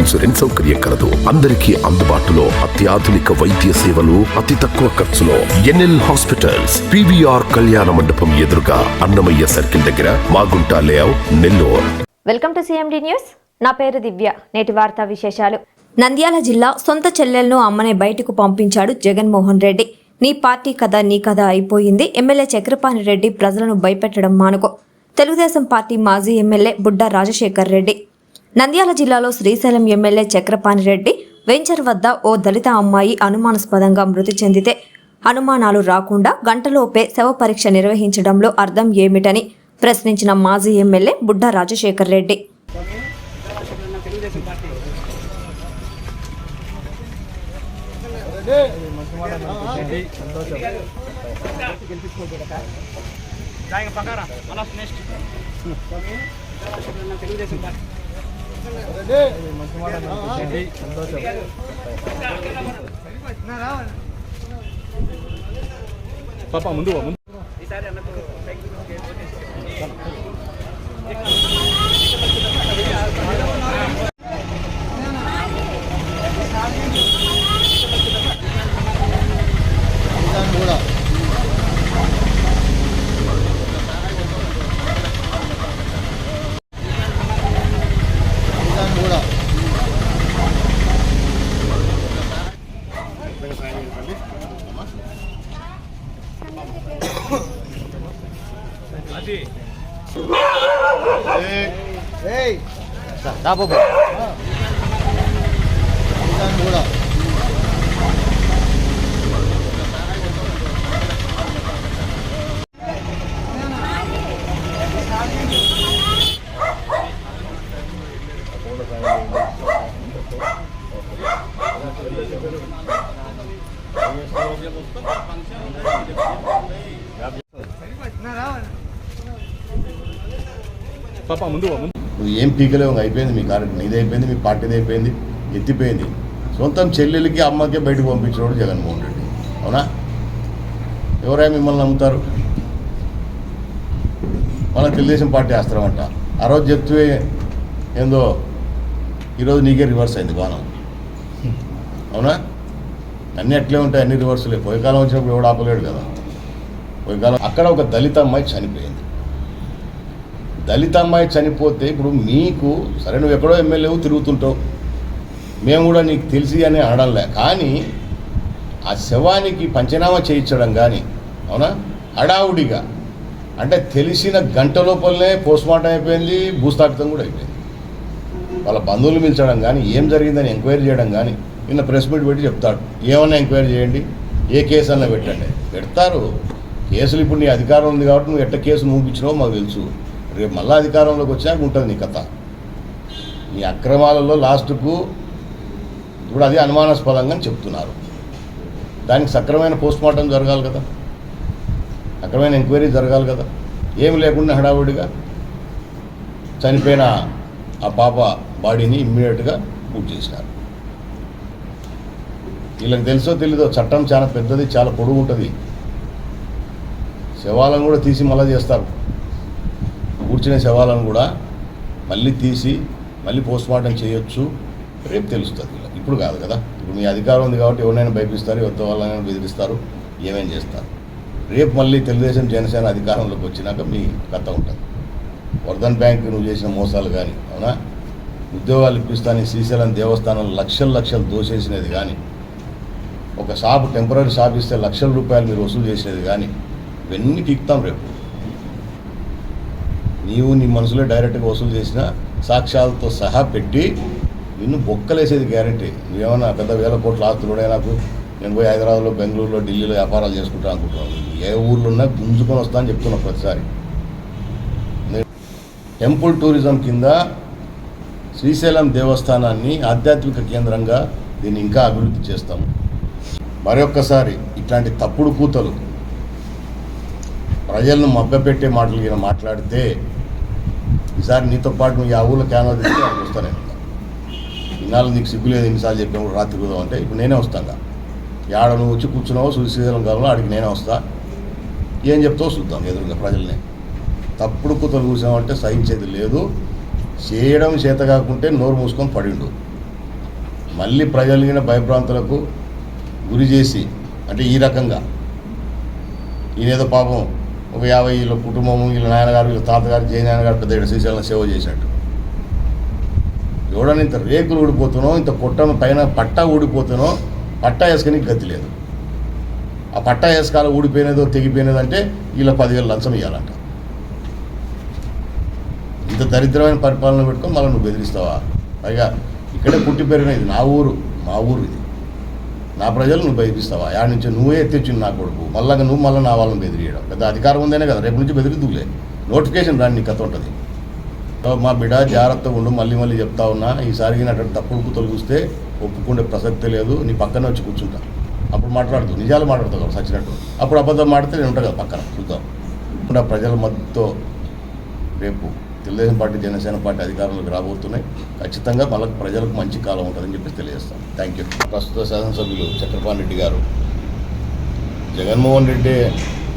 Insurance సౌకర్యం కలదు. అందరికీ అందుబాటులో అత్యాధునిక వైద్య సేవలు అతి తక్కువ ఖర్చులో ఎన్ఎల్ హాస్పిటల్స్ పివిఆర్ కళ్యాణ మండపం ఎదురుగా అన్నమయ్య సర్కిల్ దగ్గర Magunta layout Nellore. Welcome to CMD news. నా పేరు దివ్య. నేటి వార్తా విశేషాలు. నంద్యాల జిల్లా సొంత చెల్లెలను అమ్మనే బయటకు పంపించాడు జగన్మోహన్ రెడ్డి. నీ పార్టీ కథ నీ కథ అయిపోయింది. ఎమ్మెల్యే చక్రపాణి రెడ్డి ప్రజలను భయపెట్టడం మానుకో. తెలుగుదేశం పార్టీ మాజీ ఎమ్మెల్యే బుడ్డా రాజశేఖర్ రెడ్డి. నంద్యాల జిల్లాలో శ్రీశైలం ఎమ్మెల్యే చక్రపాణి రెడ్డి వెంచర్ వద్ద ఓ దళిత అమ్మాయి అనుమానాస్పదంగా మృతి చెందితే అనుమానాలు రాకుండా గంటలోపే శవ పరీక్ష నిర్వహించడంలో అర్థం ఏమిటని ప్రశ్నించిన మాజీ ఎమ్మెల్యే బుడ్డ రాజశేఖర్ రెడ్డి. తెలుగుదేశం పార్టీ పాప ముందు ముందు. ఈసారి అన్నకు పాప ముందు పాప ముందు నువ్వు ఏం పీకలేవు ఇంకా అయిపోయింది మీ కార్యక్రమం. నీది అయిపోయింది మీ పార్టీది అయిపోయింది ఎత్తిపోయింది. సొంతం చెల్లెలకి అమ్మకే బయటకు పంపించినోడు జగన్మోహన్ రెడ్డి. అవునా? ఎవరైనా మిమ్మల్ని నమ్ముతారు? మన తెలుగుదేశం పార్టీ వేస్తామంట ఆ రోజు చెప్తే ఏందో ఈరోజు నీకే రివర్స్ అయింది బాణం. అవునా? అన్నీ అట్లే ఉంటాయి అన్ని రివర్సులే పోయి కాలం వచ్చినప్పుడు ఎవడు ఆపలేడు కదా. పోయి కాలం అక్కడ ఒక దళిత అమ్మాయి చనిపోయింది. దళిత అమ్మాయి చనిపోతే ఇప్పుడు మీకు సరే నువ్వు ఎక్కడో ఎమ్మెల్యేవు తిరుగుతుంటావు. మేము కూడా నీకు తెలిసి అని అనడంలే కానీ ఆ శవానికి పంచనామా చేయించడం కానీ అవునా? హడావుడిగా. అంటే తెలిసిన గంట లోపలనే పోస్ట్మార్టం అయిపోయింది భూస్థాపితం కూడా అయిపోయింది. వాళ్ళ బంధువులు పిలిచడం కానీ ఏం జరిగిందని ఎంక్వైరీ చేయడం కానీ నిన్న ప్రెస్ మీట్ పెట్టి చెప్తాడు ఏమన్నా ఎంక్వైరీ చేయండి ఏ కేసు అన్నా పెట్టండి. పెడతారు. కేసులు ఇప్పుడు నీ అధికారం ఉంది కాబట్టి నువ్వు ఎట్ట కేసు మూపించినావో మాకు తెలుసు. రేపు మళ్ళీ అధికారంలోకి వచ్చాక ఉంటుంది నీ కథ. నీ అక్రమాలలో లాస్ట్కు ఇప్పుడు అది అనుమానాస్పదంగా చెప్తున్నారు. దానికి సక్రమైన పోస్ట్ మార్టం జరగాలి కదా. సక్రమైన ఎంక్వైరీ జరగాలి కదా. ఏమి లేకుండా హడావుడిగా చనిపోయిన ఆ పాప బాడీని ఇమ్మీడియట్గా బుక్ చేసినారు. వీళ్ళకి తెలుసో తెలీదో చట్టం చాలా పెద్దది చాలా పొడుగు ఉంటుంది శవాలను కూడా తీసి మళ్ళీ చేస్తారు. కూర్చునే శవాలను కూడా మళ్ళీ తీసి మళ్ళీ పోస్ట్మార్టం చేయొచ్చు. రేపు తెలుస్తుంది ఇప్పుడు కాదు కదా. ఇప్పుడు మీ అధికారం ఉంది కాబట్టి ఎవరినైనా భయపిస్తారు ఎవరితో వాళ్ళైనా బెదిరిస్తారు ఏమేం చేస్తారు? రేపు మళ్ళీ తెలుగుదేశం జనసేన అధికారంలోకి వచ్చినాక మీ కథ ఉంటుంది. వర్ధన్ బ్యాంక్ నువ్వు చేసిన మోసాలు కానీ అవునా? ఉద్యోగాలు ఇప్పిస్తాను శ్రీశైలం దేవస్థానం లక్షలు లక్షలు దోసేసినది కానీ ఒక షాప్ టెంపరీ షాప్ ఇస్తే లక్షల రూపాయలు మీరు వసూలు చేసినది కానీ ఇవన్నీ పీక్తాం రేపు. నీవు నీ మనసులో డైరెక్ట్గా వసూలు చేసిన సాక్ష్యాలతో సహా పెట్టి నిన్ను బొక్కలేసేది గ్యారంటీ నువ్వేమన్నా పెద్ద వేల కోట్ల ఆస్తులుడే నాకు నేను పోయి హైదరాబాద్లో బెంగళూరులో ఢిల్లీలో వ్యాపారాలు చేసుకుంటా అనుకుంటున్నాను ఏ ఊర్లో ఉన్నా గుంజుకొని వస్తా అని చెప్తున్నా ప్రతిసారి. టెంపుల్ టూరిజం కింద శ్రీశైలం దేవస్థానాన్ని ఆధ్యాత్మిక కేంద్రంగా దీన్ని ఇంకా అభివృద్ధి చేస్తాము. మరొక్కసారి ఇట్లాంటి తప్పుడు కూతలు ప్రజలను మభ్యపెట్టే మాటలు ఈయన మాట్లాడితే ఈసారి నీతో పాటు నువ్వు ఆ ఊళ్ళో క్యామెరా తీసుకుని అక్కడికి వస్తానే. ఇన్నాళ్ళు నీకు సిగ్గు లేదు ఎన్నిసార్లు చెప్పినప్పుడు రాత్రి కుదాం అంటే ఇప్పుడు నేనే వస్తాను యాడ నువ్వు వచ్చి కూర్చున్నావు సుశీలం కాలంలో ఆడికి నేనే వస్తా. ఏం చెప్తావు చూద్దాం ఎదురుగా ప్రజల్ని. తప్పుడు కూతలు కూర్చామంటే సహించేది లేదు. చేయడం చేత కాకుంటే నోరు మూసుకొని పడిండు. మళ్ళీ ప్రజలిగిన భయభ్రాంతులకు గురి చేసి అంటే ఈ రకంగా ఈయనేదో పాపం ఒక యాభై వీళ్ళ కుటుంబము వీళ్ళ నాయనగారు వీళ్ళ తాతగారు జయ నాయనగారు పెద్ద శ్రీశైలం సేవ చేశాడు. ఎవడని ఇంత రేకులు ఊడిపోతున్నాం ఇంత కుట్టను పైన పట్టా ఊడిపోతున్నాం పట్టా వేసుకొని గతి లేదు. ఆ పట్టా వేసుకాల ఊడిపోయినదో తెగిపోయినదంటే వీళ్ళ పదివేలు లంచం ఇవ్వాలంట ఇంత దరిద్రమైన పరిపాలన పెట్టుకొని మళ్ళీ నువ్వు బెదిరిస్తావా? పైగా ఇక్కడే పుట్టి పెరిగిన ఇది నా ఊరు మా ఊరు ఇది. నా ప్రజలు నువ్వు బెదిరిస్తావా? ఆడ నుంచి నువ్వే ఎత్తిచ్చింది నా కొడుకు. మళ్ళా నువ్వు మళ్ళీ నా వాళ్ళని బెదిరియడం పెద్ద అధికారం ఉందేనే కదా రేపు నుంచి బెదిరిద్దులే. నోటిఫికేషన్ రాని నీ కథ ఉంటుంది. మా బిడ్డ జాగ్రత్తగా ఉండు మళ్ళీ మళ్ళీ చెప్తా ఉన్నా. ఈసారి అటువంటి తప్పుడు తొలగిస్తే చూస్తే ఒప్పుకునే లేదు. నీ పక్కన వచ్చి కూర్చుంటా. అప్పుడు మాట్లాడుతూ నిజాలు మాట్లాడతావు కదా సచ్చినట్టు. అప్పుడు అబద్ధం మాడితే నేను ఉంటా కదా పక్కన. చూద్దాం. ఇప్పుడు ప్రజల మద్దతుతో రేపు తెలుగుదేశం పార్టీ జనసేన పార్టీ అధికారంలోకి రాబోతున్నాయి. ఖచ్చితంగా వాళ్ళకి ప్రజలకు మంచి కాలం ఉంటుందని చెప్పి తెలియజేస్తాం. థ్యాంక్ యూ ప్రస్తుత శాసనసభ్యులు చక్రపాణి రెడ్డి గారు. జగన్మోహన్ రెడ్డి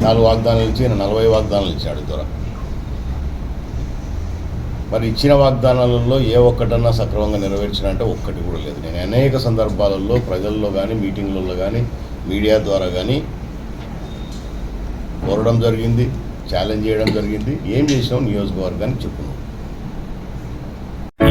నాలుగు వాగ్దానాలు ఇచ్చి నలభై వాగ్దానాలు ఇచ్చాడు ద్వారా మరి ఇచ్చిన వాగ్దానాలలో ఏ ఒక్కటన్నా సక్రమంగా నెరవేర్చినంటే ఒక్కటి కూడా లేదు. నేను అనేక సందర్భాలలో ప్రజల్లో కానీ మీటింగ్లలో కానీ మీడియా ద్వారా కానీ కోరడం జరిగింది. ఛాలెంజ్ చేయడం జరిగింది. ఏం చేసినావు నియోజకవర్గానికి చెప్పు.